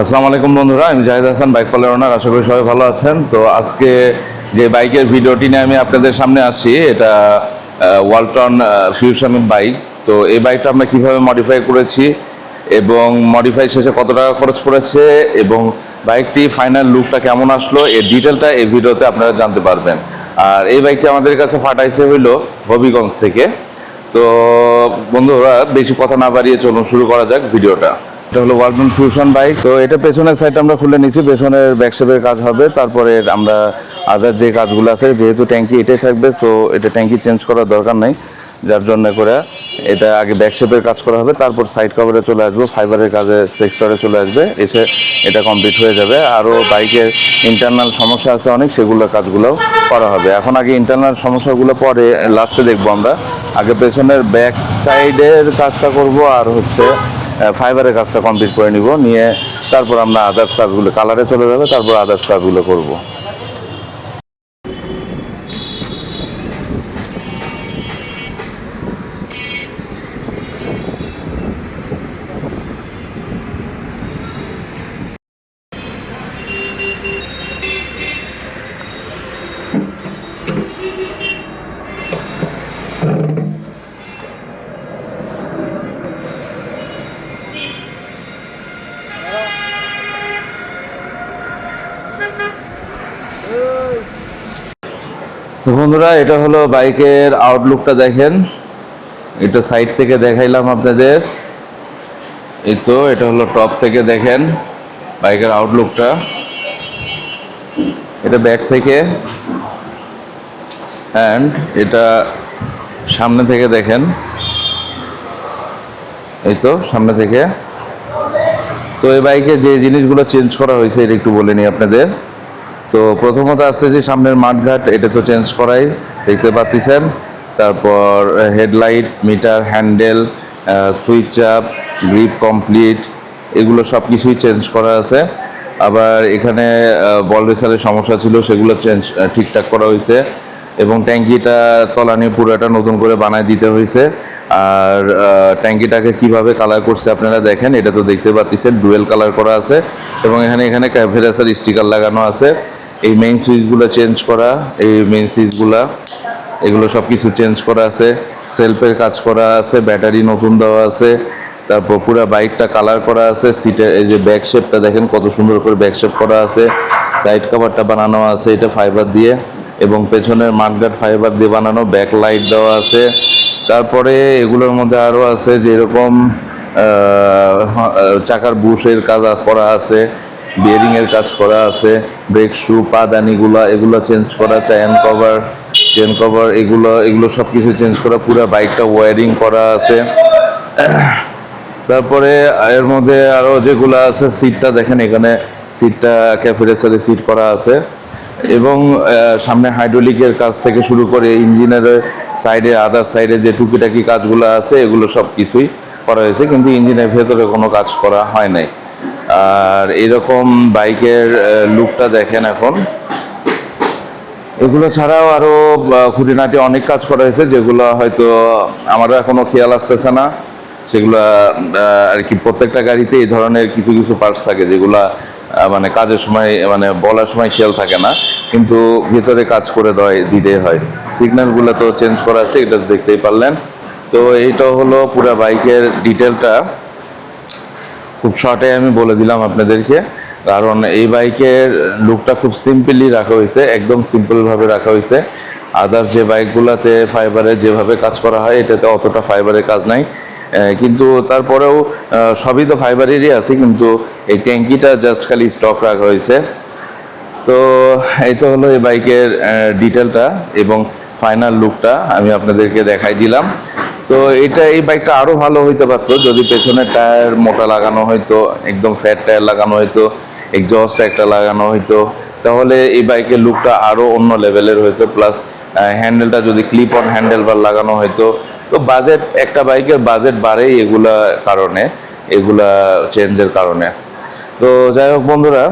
আসসালামু আলাইকুম বন্ধুরা, আমি জাহিদ হাসান, বাইক পালের ওনার, আশা করি সবাই ভালো আছেন। তো আজকে যে বাইকের ভিডিওটি নিয়ে আমি আপনাদের সামনে আসছি, এটা ওয়ালটন ফিউশন বাইক। তো এই বাইকটা আমরা কীভাবে মডিফাই করেছি এবং মডিফাই শেষে কত টাকা খরচ পড়েছে এবং বাইকটি ফাইনাল লুকটা কেমন আসলো, এর ডিটেলটা এই ভিডিওতে আপনারা জানতে পারবেন। আর এই বাইকটি আমাদের কাছে ফাটাইছে হইল হবিগঞ্জ থেকে। তো বন্ধুরা, বেশি কথা না বাড়িয়ে চলুন, শুরু করা যাক ভিডিওটা। এটা হলো ওয়ালটন ফিউশন বাইক তো এটা পেছনের সাইড আমরা খুলে নিয়েছি পেছনের ব্যাকশেপের কাজ হবে। তারপরে আমরা আদার যে কাজগুলো আছে, যেহেতু ট্যাঙ্কি এটাই থাকবে, তো এটা ট্যাঙ্কি চেঞ্জ করার দরকার নাই। যার জন্য করে এটা আগে ব্যাকশেপের কাজ করা হবে, তারপর সাইড কভারে চলে আসব ফাইবারের কাজে সেক্টরে চলে আসবে, এসে এটা কমপ্লিট হয়ে যাবে। আরও বাইকের ইন্টারনাল সমস্যা আছে অনেক, সেগুলো কাজগুলো করা হবে। এখন আগে ইন্টারনাল সমস্যাগুলো পরে লাস্টে দেখব আমরা। আগে পেছনের ব্যাক সাইডের কাজটা করব, আর হচ্ছে ফাইবারের কাজটা কমপ্লিট করে নিব, নিয়ে তারপর আমরা আদার্স কাজগুলো কালারে চলে যাবে, তারপর আদার্স কাজগুলো করব। বন্ধুরা, এটা হলো বাইকের আউটলুকটা দেখেন। এটা সাইড থেকে দেখাইলাম আপনাদের। এই তো, এটা হলো টপ থেকে দেখেন বাইকের আউটলুকটা এটা ব্যাক থেকে। অ্যান্ড এটা সামনে থেকে দেখেন। এই তো, সামনে থেকে। তো এই বাইকে যে জিনিসগুলো চেঞ্জ করা হয়েছে, এটা একটু বলে নিই আপনাদের। তো প্রথমত আসছে যে সামনের মাঠঘাট, এটা তো চেঞ্জ করাই, দেখতে পাচ্ছেন। তারপর headlight, meter, handle switch up, grip complete, এগুলো সব কিছুই চেঞ্জ করা আছে। আবার এখানে বল রেসারের সমস্যা ছিল, সেগুলো চেঞ্জ ঠিকঠাক করা হয়েছে। এবং ট্যাঙ্কিটা তলানি পুরোটা নতুন করে বানায় দিতে হয়েছে। আর ট্যাঙ্কিটাকে কীভাবে কালার করছে আপনারা দেখেন, এটা তো দেখতে পাচ্ছেন ডুয়েল কালার করা আছে এবং এখানে এখানে ক্যাফেরাসের স্টিকার লাগানো আছে। এই মেইন সুইচগুলো চেঞ্জ করা, এই মেইন সুইচগুলা এগুলো সব কিছু চেঞ্জ করা আছে। সেলফের কাজ করা আছে ব্যাটারি নতুন দেওয়া আছে, তারপর পুরো বাইকটা কালার করা আছে সিটের এই যে ব্যাক শেপটা দেখেন, কত সুন্দর করে ব্যাক শেপ করা আছে। সাইড কভারটা বানানো আছে, এটা ফাইবার দিয়ে এবং পেছনের মাঠগার্ড ফাইবার দিয়ে বানানো ব্যাক লাইট দেওয়া আছে। তারপরে এগুলোর মধ্যে আরও আছে যেরকম চাকার বুশের কাজ করা আছে বিয়ারিং এর কাজ করা আছে ব্রেক শু পাদানিগুলো এগুলো চেঞ্জ করা চেন কভার চেন কভার এগুলো এগুলো সব কিছু চেঞ্জ করা, পুরো বাইকটা ওয়ারিং করা আছে। তারপরে এর মধ্যে আরও যেগুলো আছে সিটটা দেখেন এখানে সিটটা ক্যাফেরেসারে সিট করা আছে। এবং সামনে হাইড্রোলিকের কাজ থেকে শুরু করে ইঞ্জিনের সাইডে আদার সাইডে যে টুকিটাকি কাজগুলো আছে, এগুলো সব কিছুই করা হয়েছে, কিন্তু ইঞ্জিনের ভেতরে কোনো কাজ করা হয় নাই। আর এরকম বাইকের লুকটা দেখেন এখন। এগুলো ছাড়াও আরও খুঁটিনাটি অনেক কাজ করা হয়েছে, যেগুলো হয়তো আমারও এখনও খেয়াল আসতেছে না। সেগুলো আর কি প্রত্যেকটা গাড়িতে এই ধরনের কিছু কিছু পার্টস থাকে, যেগুলা মানে কাজের সময় মানে বলার সময় খেয়াল থাকে না, কিন্তু ভিতরে কাজ করে দেয় দিতেই হয়। সিগন্যালগুলো তো চেঞ্জ করা আছে, এটা দেখতেই পারলেন। তো এইটা হলো পুরো বাইকের ডিটেলটা খুব শর্টে আমি বলে দিলাম আপনাদেরকে, কারণ এই বাইকের লুকটা খুব সিম্পলি রাখা হয়েছে, একদম সিম্পলভাবে রাখা হয়েছে। আদার যে বাইকগুলোতে ফাইবারে যেভাবে কাজ করা হয়, এটাতে অতটা ফাইবারের কাজ নাই। কিন্তু তারপরেও সবই তো ফাইবারেরই আছে, কিন্তু এই ট্যাঙ্কিটা জাস্ট খালি স্টক রাখা হয়েছে। তো এই তো হলো এই বাইকের ডিটেলটা এবং ফাইনাল লুকটা আমি আপনাদেরকে দেখাই দিলাম। তো এটা, এই বাইকটা আরও ভালো হইতে পারতো, যদি পেছনের টায়ার মোটা লাগানো হইতো, একদম ফ্যাট টায়ার লাগানো হইতো এক্সস্ট একটা লাগানো হইতো, তাহলে এই বাইকের লুকটা আরও অন্য লেভেলের হইতো। প্লাস হ্যান্ডেলটা যদি ক্লিপ অন হ্যান্ডেল বার লাগানো হইতো তো বাজেট একটা বাইকের বাজেট বাড়েই এগুলা কারণে, এগুলা চেঞ্জের কারণে। তো যাই হোক বন্ধুরা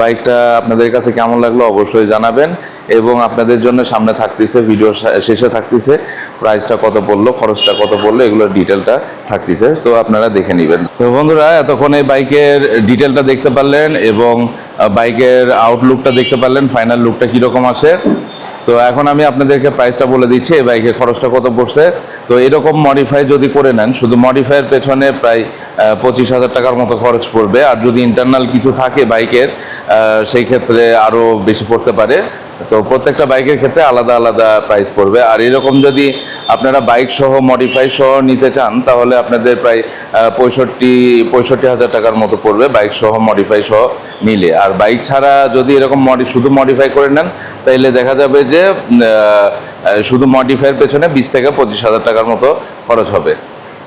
বাইকটা আপনাদের কাছে কেমন লাগল অবশ্যই জানাবেন এবং আপনাদের জন্য সামনে থাকতেছে ভিডিও শেষে থাকতেছে প্রাইসটা কত পড়ল, খরচটা কত পড়ল এগুলোর ডিটেলটা থাকতেছে, তো আপনারা দেখে নেবেন। তো বন্ধুরা, এতক্ষণ এই বাইকের ডিটেলটা দেখতে পারলেন এবং বাইকের আউটলুকটা দেখতে পারলেন ফাইনাল লুকটা কীরকম আসে? তো এখন আমি আপনাদেরকে প্রাইসটা বলে দিচ্ছি, এই বাইকের খরচটা কত পড়ছে? তো এরকম মডিফাই যদি করে নেন, শুধু মডিফাইয়ের পেছনে প্রায় পঁচিশ হাজার টাকার মতো খরচ পড়বে। আর যদি ইন্টারনাল কিছু থাকে বাইকের সেই ক্ষেত্রে আরও বেশি পড়তে পারে। তো প্রত্যেকটা বাইকের ক্ষেত্রে আলাদা আলাদা প্রাইস পড়বে। আর এরকম যদি আপনারা বাইক সহ মডিফাই সহ নিতে চান, তাহলে আপনাদের প্রায় পঁয়ষট্টি পঁয়ষট্টি হাজার টাকার মতো পড়বে বাইক সহ মডিফাই সহ নিলে আর বাইক ছাড়া যদি এরকম মডি শুধু মডিফাই করে নেন, তাইলে দেখা যাবে যে শুধু মডিফাইয়ের পেছনে বিশ থেকে পঁচিশ হাজার টাকার মতো খরচ হবে।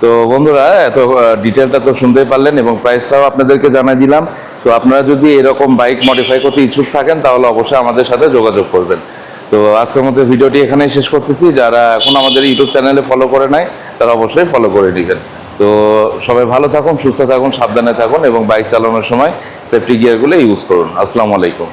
তো বন্ধুরা, এত ডিটেলটা তো শুনতেই পারলেন এবং প্রাইসটাও আপনাদেরকে জানাই দিলাম। তো আপনারা যদি এরকম বাইক মডিফাই করতে ইচ্ছুক থাকেন, তাহলে অবশ্যই আমাদের সাথে যোগাযোগ করবেন। তো আজকের মধ্যে ভিডিওটি এখানেই শেষ করতেছি। যারা এখন আমাদের ইউটিউব চ্যানেলে ফলো করে নাই, তারা অবশ্যই ফলো করে নেবেন। তো সবাই ভালো থাকুন, সুস্থ থাকুন, সাবধানে থাকুন এবং বাইক চালানোর সময় সেফটি গিয়ারগুলো ইউজ করুন। আসসালামু আলাইকুম।